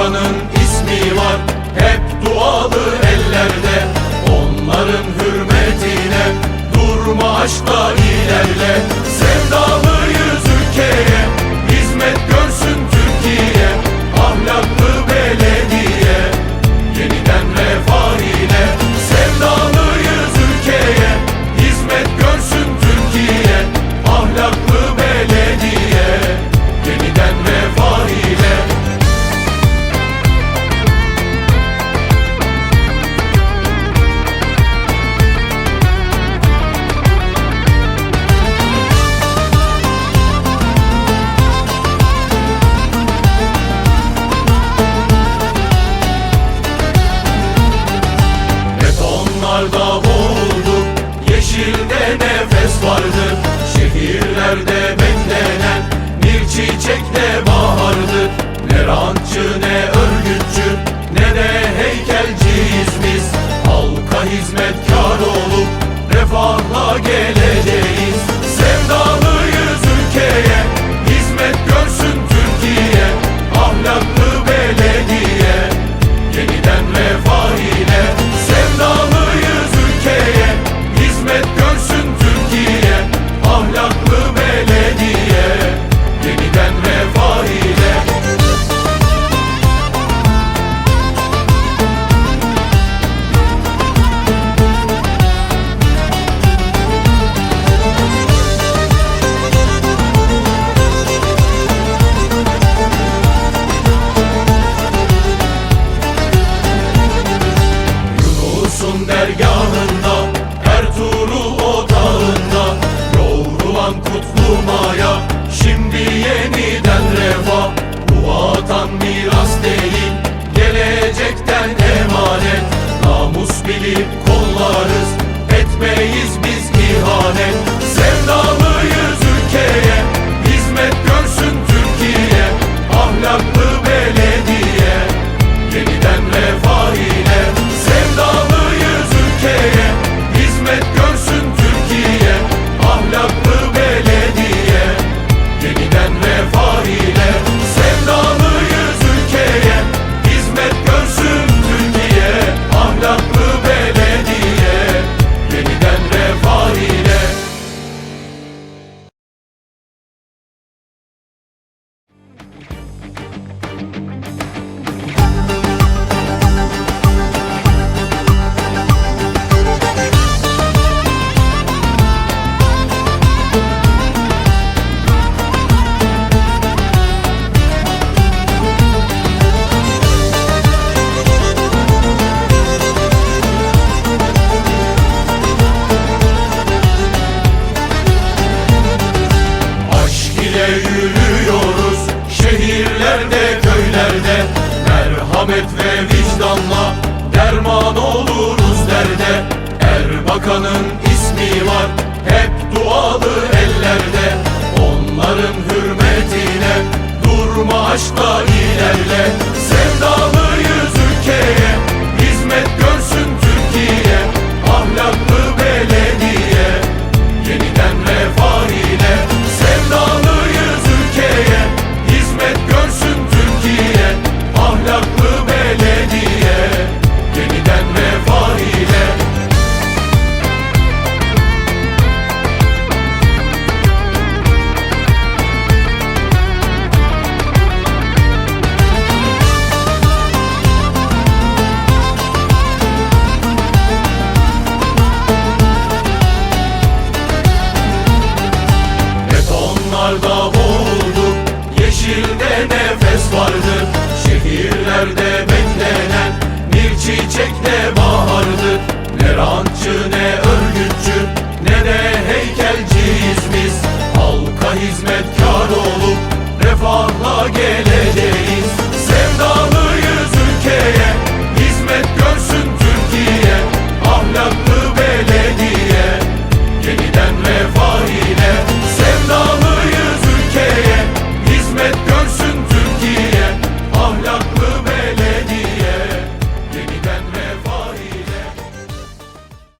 Başkanın ismi var. Hep dualı ellerde. Onların hürmetine durma aşkla ilerle. Vatan kutlumaya Şimdi yeniden reva Bu vatan miras değil Gelecekten emanet. Namus bilip kollarız Etmeyiz bir Bakanın ismi var hep dualı ellerde. Onların hürmetine durma aşklar